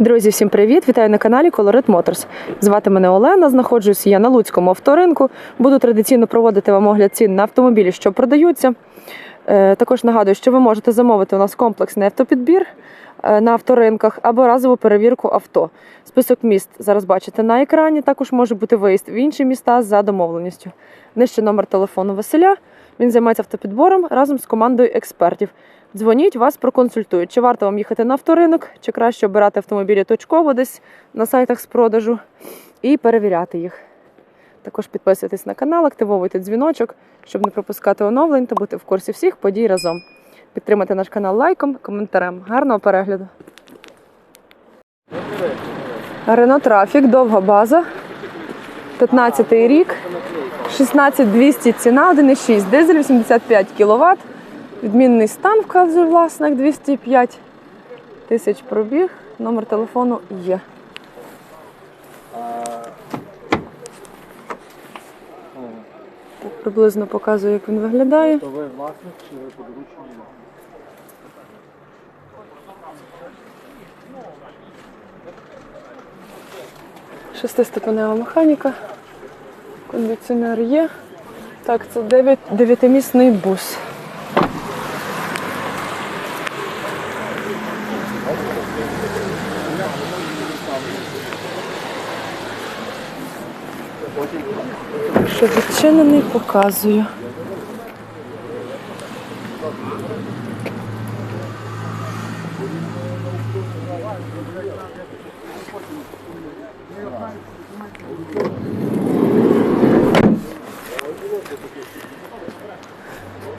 Друзі, всім привіт! Вітаю на каналі Colorit Motors. Звати мене Олена. Знаходжусь я на Луцькому авторинку. Буду традиційно проводити вам огляд цін на автомобілі, що продаються. Е, Також нагадую, що ви можете замовити у нас комплексний автопідбір е, на авторинках або разову перевірку авто. Список міст зараз бачите на екрані. Також може бути виїзд в інші міста за домовленістю. Нижче номер телефону Василя. Він займається автопідбором разом з командою експертів. Дзвоніть, вас проконсультують, чи варто вам їхати на авторинок, чи краще обирати автомобілі точково десь на сайтах з продажу і перевіряти їх. Також підписуйтесь на канал, активовуйте дзвіночок, щоб не пропускати оновлень та бути в курсі всіх подій разом. Підтримайте наш канал лайком, коментарем. Гарного перегляду! Рено Трафік, довга база. 15-й рік, 16200 ціна, 1,6 дизель, 85 кВт. Відмінний стан вказує власник 205 тисяч пробіг. Номер телефону є. Так, приблизно показую, як він виглядає. То ви власник чи ви? Шестиступенева механіка. Кондиціонер є. Так, це 9, дев'ятимісний бус. Що відчинений, показую.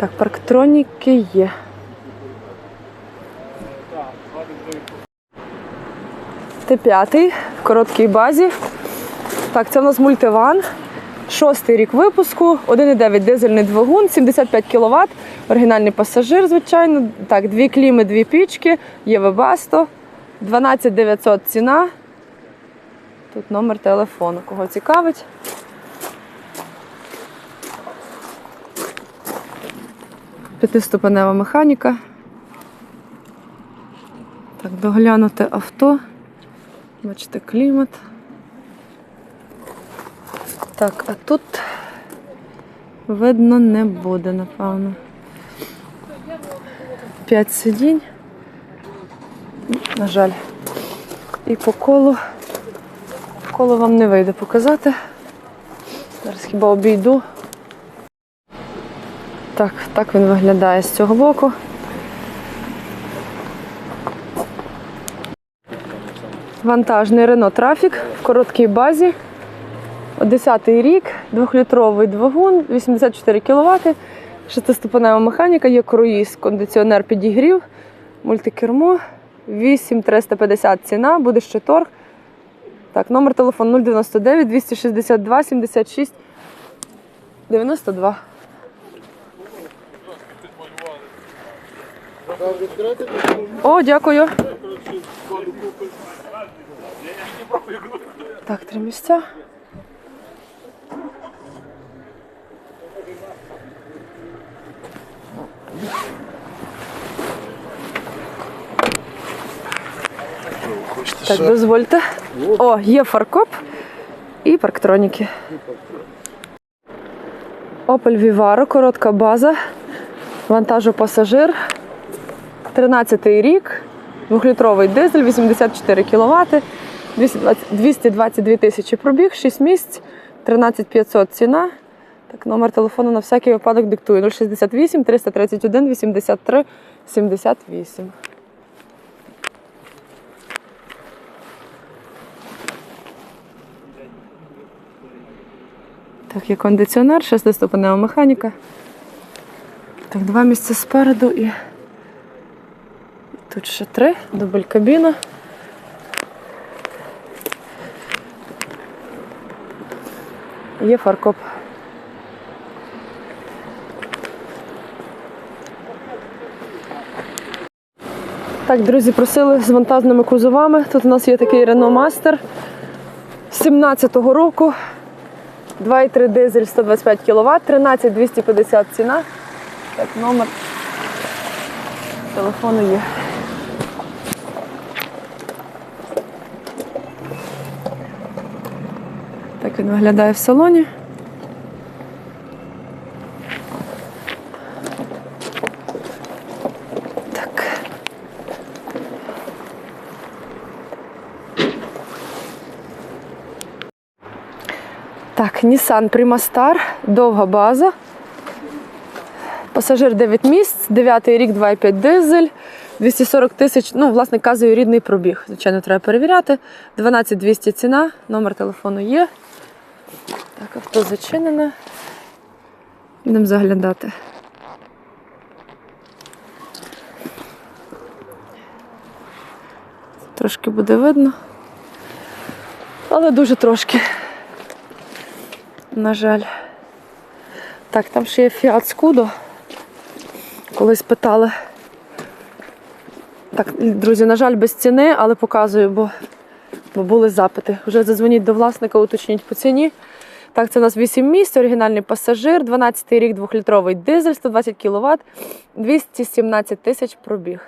Так, парктроніки є. Т5 в короткій базі. Так, це в нас мультиван. Шостий рік випуску, 1,9 дизельний двигун, 75 кВт, оригінальний пасажир, звичайно. Так, дві кліми, дві пічки, є вебасто, 12 900 ціна. Тут номер телефону, кого цікавить. П'ятиступенева механіка. Так, доглянуте авто. Бачите, клімат. Так, а тут видно не буде, напевно. П'ять сидінь. На жаль. І по колу. Коло вам не вийде показати. Зараз хіба обійду. Так, так він виглядає з цього боку. Вантажний Renault Trafic в короткій базі. 10-й рік, двохлітровий двигун, 84 кВт, шестиступенева механіка, є круїз, кондиціонер підігрів, мультикермо, 8350 ціна, буде ще торг. Так, номер телефону 099 262 76 92. О, дякую. Так, три місця. Так, дозвольте. О, є фаркоп і парктроніки. Opel Vivaro, коротка база, вантажопасажир. 13 рік, двохлітровий дизель, 84 кВт, 222 тисячі пробіг, 6 місць, 13 500 ціна. Так, номер телефону на всякий випадок диктую 068 331 83 78. Так, є кондиціонер, шестиступенева механіка. Так, два місця спереду і тут ще три, дубль кабіна. Є фаркоп. Так, друзі, просили з вантажними кузовами. Тут у нас є такий Renault Master 17-го року. 2,3 дизель 125 кВт, 13 250 ціна. Так, номер телефону є. Він виглядає в салоні. Так. Так, Nissan Primastar, довга база. Пасажир 9 місць, 9 рік, 2,5 дизель, 240 тисяч, ну, власне, казую, рідний пробіг. Звичайно, треба перевіряти. 12 200 ціна, номер телефону є. Так, авто зачинене. Будемо заглядати. Трошки буде видно. Але дуже трошки. На жаль. Так, там ще є Fiat Scudo. Колись питали. Так, друзі, на жаль, без ціни, але показую, бо, бо були запити. Вже задзвоніть до власника, уточніть по ціні. Так, це у нас 8 місць, оригінальний пасажир, 12 рік, 2-літровий дизель, 120 кВт, 217 тисяч пробіг.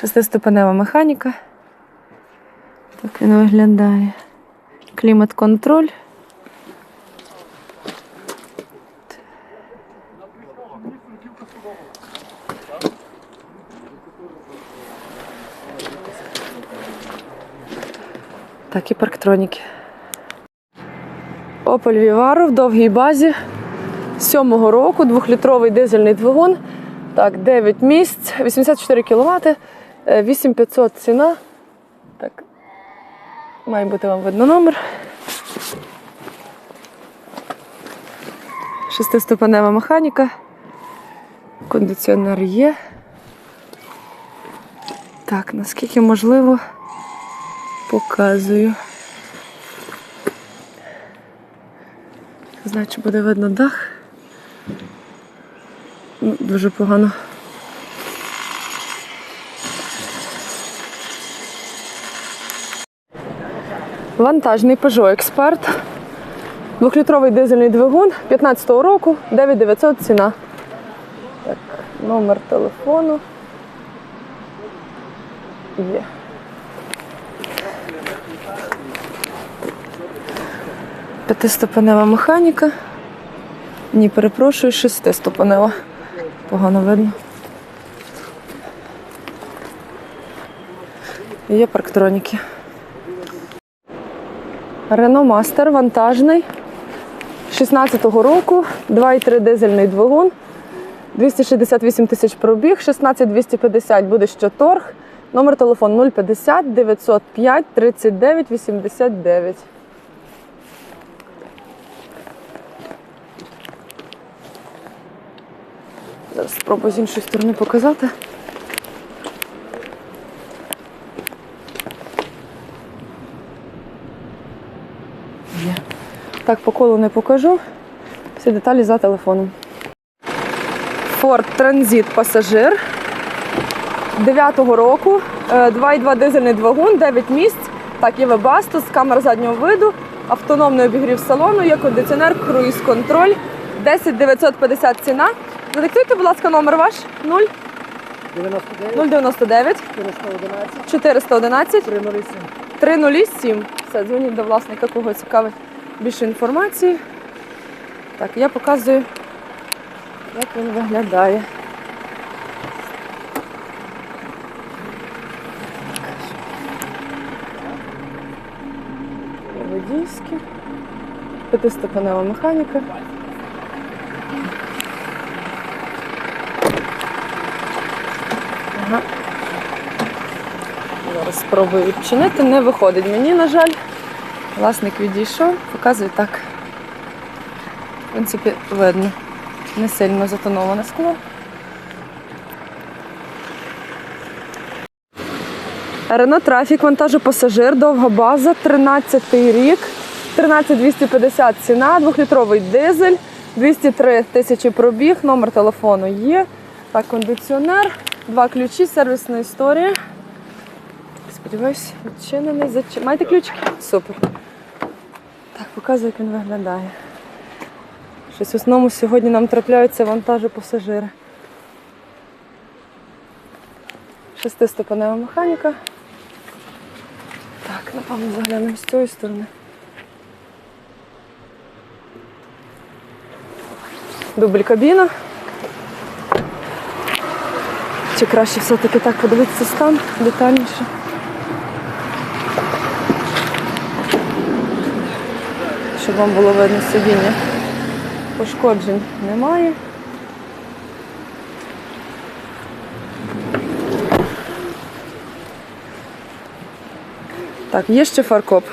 Шестиступенева механіка. Так він виглядає. Клімат-контроль. Так, і парктроніки. Opel Vivaro в довгій базі. Сьомого року, двохлітровий дизельний двигун. Так, 9 місць, 84 кВт, 8500 ціна. Так. Має бути вам видно номер. Шестиступенева механіка. Кондиціонер є. Так, наскільки можливо, показую. Не знаю, чи буде видно дах. Ну, Дуже погано. Вантажний Peugeot Експерт. Двохлітровий дизельний двигун 15-го року, 9900 ціна. Так, номер телефону. Є. П'ятиступенева механіка. Ні, перепрошую, шестиступенева. Погано видно. Є парктроніки. Renault Master вантажний 16-го року, 2,3 дизельний двигун, 268 тисяч пробіг, 16 250 буде ще торг. Номер телефону 050 905 39 89. Зараз спробую з іншої сторони показати. Є. Так, по колу не покажу. Всі деталі за телефоном. Ford Transit пасажир 9-го року. е, 2,2 дизельний двигун, 9 місць. Так, є вебастус, камера заднього виду, автономний обігрів салону, є кондиціонер, круїз-контроль. 10 950 ціна. Задиктуйте, будь ласка, номер ваш 0 99, 099 411, 411 307. 307. Все, дзвоніть до власника, кого цікавить більше інформації. Так, я показую, як він виглядає. Водійські. П'ятиступенева механіка. Спробую відчинити. Не виходить мені, на жаль. Власник відійшов, показує так. В принципі, видно. Не сильно затоноване скло. Рено Трафік, вантажопасажир, довга база, 13 рік, 13250 ціна, двохлітровий дизель, 203 тисячі пробіг, номер телефону є. Так, кондиціонер, два ключі, сервісна історія. Сподіваюсь, відчинений. Зач... Маєте ключики? Супер. Так, показую, як він виглядає. Щось в основному сьогодні нам трапляються вантажопасажири. Шестиступенева механіка. Так, напевно, заглянемо з цієї сторони. Дубль кабіна. Чи краще все-таки так подивитися стан детальніше? Вам було видно сидіння. Пошкоджень немає. Так, є ще фаркоп.